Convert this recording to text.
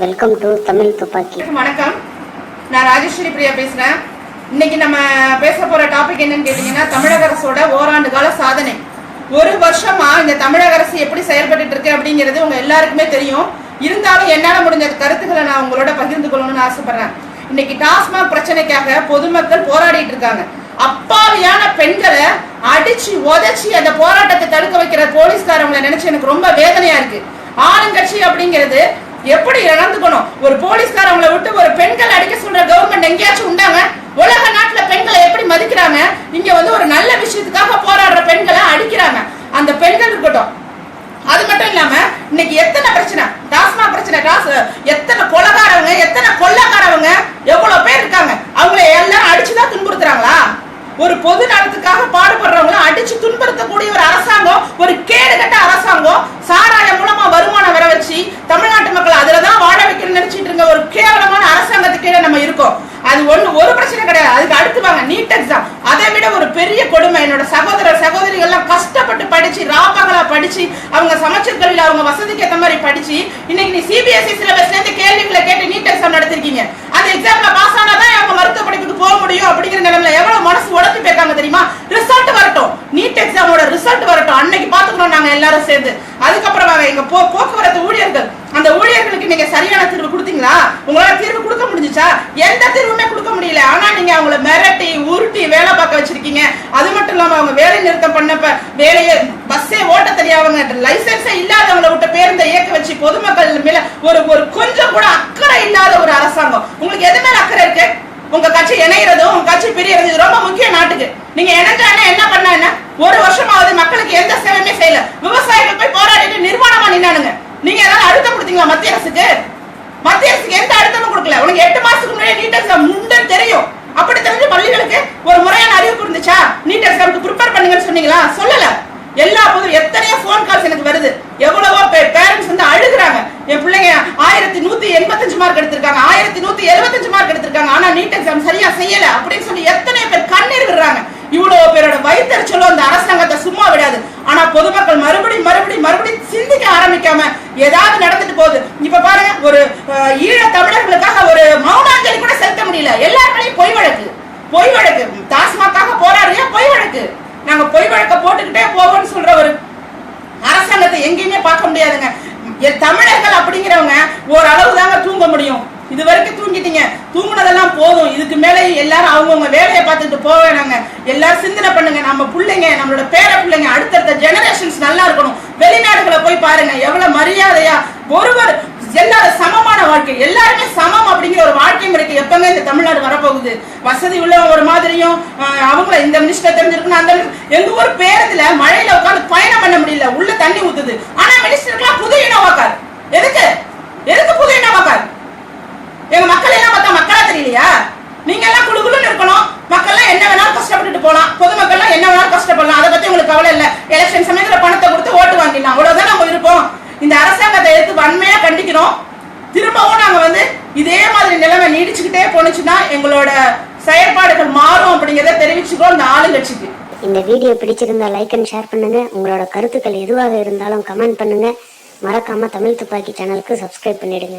Welcome to Tamil துப்பாக்கி வணக்கம். நான் ராஜேஸ்வரி பிரியா பேசுறேன். இன்னைக்கு நம்ம பேச போற டாபிக் என்னன்னு கேட்டீங்கன்னா தமிழக அரசோட ஓராண்டு கால சாதனை. ஒரு வருஷமா இந்த தமிழக அரசு எப்படி செயல்பட்டு இருக்கு அப்படிங்கிறது உங்க எல்லாருக்குமே தெரியும். இருந்தாலும் என்னால முடிஞ்ச கருத்துக்களை நான் உங்களோட பகிர்ந்து கொள்ளணும்னு ஆசைப்படுறேன். இன்னைக்கு டாஸ்மாக் பிரச்சனைக்காக பொதுமக்கள் போராடிட்டு இருக்காங்க. அப்பாவியான பெண்களை அடிச்சு உதச்சி அந்த போராட்டத்தை தடுக்க வைக்கிற போலீஸ்காரங்களை நினைச்சு எனக்கு ரொம்ப வேதனையா இருக்கு. ஆளுங்கட்சி அப்படிங்கிறது எப்படி நடந்துக்கணும் ஒரு போலீஸ்காரவங்களை விட்டு ஒரு பெண்கள் அடிக்க சொல்ற கவர்மெண்ட் எங்கேயாச்சும் உண்டாங்க? உலக நாட்டுல பெண்களை எப்படி மதிக்கிறாங்க? இங்க வந்து ஒரு நல்ல விஷயத்துக்காக போராடுற பெண்களை அடிக்கிறாங்க. அந்த பெண்கள் இருக்கட்டும். அது மட்டும் இல்லாம இன்னைக்கு எத்தனை பிரச்சனை? டாஸ்மாக் பிரச்சனை டாஸ் எத்தனை கொலகாரவங்க எத்தனை கொள்ளக்காரவங்க எவ்வளவு பேர் இருக்காங்க? அவங்கள எல்லாரும் அடிச்சுதான் துன்புறுத்துறாங்களா? ஒரு பொது நலத்துக்காக பாடுபடுறவங்கள அடிச்சு துன்புறுத்தக்கூடிய ஒரு அரசாங்கம் ஒரு கேடுகட்ட அரசாங்கம் சாராயம் மூலமா வருமானம் வர வச்சு தமிழ்நாட்டு அது ஒண்ணு ஒரு பிரச்சனை கிடையாது. அதுக்கு அடுத்து வாங்க நீட் எக்ஸாம் அதை விட ஒரு பெரிய கொடுமை. என்னோட சகோதர சகோதரிகள் எல்லாம் கஷ்டப்பட்டு படிச்சு ராப்பகலா படிச்சு அவங்க சமைச்சர் கல்வியில் அவங்க வசதிக்கு ஏற்ற மாதிரி படிச்சு இன்னைக்கு நீ சிபிஎஸ்சி சிலபஸ்ல இருந்து கேள்விகளை கேட்டு நீட் எக்ஸாம் நடத்திருக்கீங்க. அந்த எக்ஸாம்ல பாஸ் ஆனாதான் அவங்க மருத்துவ படிப்புக்கு போக முடியும் அப்படிங்கிற நிலைமையில எவ்வளவு மனசு உடச்சு போயிருக்காங்க தெரியுமா? ரிசல்ட் வரட்டும். நீட் எக்ஸாமோட ரிசல்ட் வரட்டும். அன்னைக்கு பாத்துக்கிறோம் நாங்க எல்லாரும் சேர்ந்து. அதுக்கப்புறம் வாங்க எங்க போ போக்குவரத்து ஊழியர்கள். அந்த ஊழியர்களுக்கு நீங்க சரியான தீர்வு கொடுத்தீங்களா? உங்களால தீர்வு முடிஞ்சுச்சா? எந்த தீர்வுமே கொடுக்க முடியல. ஆனா நீங்க அவங்கள மிரட்டி உருட்டி வேலை பார்க்க வச்சிருக்கீங்க. அது மட்டும் இல்லாம அவங்க வேலை நிறுத்தம் பண்ணப்ப வேலையை பஸ்ஸே ஓட்ட தெரியாதவங்க லைசன்ஸே இல்லாதவங்கள விட்ட பேருந்த இயக்க வச்சு பொதுமக்கள் மேல ஒரு ஒரு கொஞ்சம் கூட அக்கறை இல்லாத ஒரு அரசாங்கம். உங்களுக்கு எது மேல அக்கறை இருக்கு? உங்க கட்சி இணைகிறதும் உங்க கட்சி பிரியறது ரொம்ப முக்கிய நாட்டுக்கு. நீங்க இணைஞ்சானே என்ன பண்ண என்ன? ஒரு வருஷமாவது மக்களுக்கு எந்த சேவையுமே செய்யல. விவசாயிகள் போய் போராடிட்டு நிர்வாணமா நின்னானுங்க. நீங்க ஏதாவது அழுத்தம் கொடுத்தீங்களா மத்திய அரசுக்கு? மத்திய அரசுக்கு எந்த கொடுக்கல. உனக்கு எட்டு மாசத்துக்கு முன்னாடி நீட் எக்ஸாம் முன்ன தெரியும். அப்படி தெரிஞ்ச பள்ளிகளுக்கு ஒரு முறையான அறிவிப்பு இருந்துச்சா நீட் எக்ஸாமுக்கு ப்ரிப்பேர் பண்ணுங்கன்னு சொன்னீங்களா? சொல்லல. எல்லா போதும் எத்தனையோ போன் கால்ஸ் எனக்கு வருது. எவ்வளவோ பேரண்ட்ஸ் வந்து அழுகுறாங்க. என் பிள்ளைங்க ஆயிரத்தி நூத்தி எண்பத்தஞ்சு மார்க் எடுத்திருக்காங்க. ஆயிரத்தி நூத்தி எழுபத்தஞ்சு மார்க் எடுத்திருக்காங்க. ஆனா நீட் எக்ஸாம் சரியா செய்யல. அப்படின்னு சொல்லி எத்தனை பேர் கண்ணீர் விடுறாங்க. இவ்வளவு பேரோட வயிற்றுச்சலும் அந்த அரசாங்கத்தை சும்மா விடாது. ஆனா பொதுமக்கள் மறுபடியும் மறுபடியும் மறுபடியும் சிந்திக்க ஆரம்பிக்காம ஏதாவது நடந்துட்டு போகுது இப்ப பாருங்க ஒரு அஹ், ஈழ தமிழர்களுக்காக ஒரு மௌனாஞ்சலி கூட செலுத்த முடியல எல்லாருமே பொய் வழக்கு பொய் வழக்கு. டாஸ்மாக்காக போராடுறியா? பொய் வழக்கு. நாங்க பொய் வழக்க போட்டுக்கிட்டே போவோம்னு சொல்ற ஒரு அரசாங்கத்தை எங்கேயுமே பார்க்க முடியாதுங்க. தமிழர்கள் அப்படிங்கிறவங்க ஓரளவு தாங்க தூங்க முடியும். இது வரைக்கும் தூங்கிட்டீங்க. தூங்குனதெல்லாம் போதும். இதுக்கு மேலே எல்லாரும் அவங்கவுங்க வேலையை பார்த்துட்டு போக வேணாங்க. எல்லாரும் சிந்தனை பண்ணுங்க. நம்ம பிள்ளைங்க நம்மளோட பேர பிள்ளைங்க அடுத்தடுத்த ஜெனரேஷன்ஸ் நல்லா இருக்கணும். வெளிநாடுகளை போய் பாருங்க. எவ்வளவு மரியாதையா. ஒருவர் எல்லாரும் சமமான வாழ்க்கை. எல்லாருமே சமம் அப்படிங்கிற ஒரு வாழ்க்கை முறைக்கு எப்பவுமே இந்த தமிழ்நாடு போகுது. வசதி உள்ள ஒரு மாதிரியும் அவங்க அவங்கள இந்த மினிஸ்டர் தெரிஞ்சிருக்கணும். அந்த எங்க ஊர் பேருந்துல மழையில உட்காந்து பயணம் பண்ண முடியல. உள்ள தண்ணி ஊத்துது. ஆனா மினிஸ்டருக்குலாம் புது இனோவா கார். எதுக்கு? எதுக்கு புது இனோவா கார்? எங்க மக்கள் எல்லாம் பார்த்தா மக்களா தெரியலையா? நீங்க எல்லாம் குழுகுலுன்னு இருக்கணும். மக்கள் எல்லாம் என்ன வேணாலும் கஷ்டப்பட்டுட்டு போலாம். பொதுமக்கள் எல்லாம் என்ன வேணாலும் கஷ்டப்படலாம். அதை பத்தி உங்களுக்கு கவலை இல்ல. எலெக்ஷன் சமயத்துல பணத்தை கொடுத்து ஓட்டு வாங்கிடலாம். அவ்வளவுதான் நம்ம இருப்போம் இந்த அரசாங்கத்தை எடுத்து வன்மையா கண்டிக்கிறோம் திரும்பவும் நாங்க வந்து இதே மாதிரி போனுச்சுன்னா எங்களோட செயற்பாடுகள் மாறும் அப்படிங்கறத தெரிவிச்சுக்கோ இந்த ஆளுங்கட்சிக்கு. இந்த வீடியோ பிடிச்சிருந்தா லைக் அண்ட் ஷேர் பண்ணுங்க. உங்களோட கருத்துக்கள் எதுவாக இருந்தாலும் கமெண்ட் பண்ணுங்க. மறக்காம தமிழ் துப்பாக்கி சேனலுக்கு சப்ஸ்கிரைப் பண்ணிடுங்க.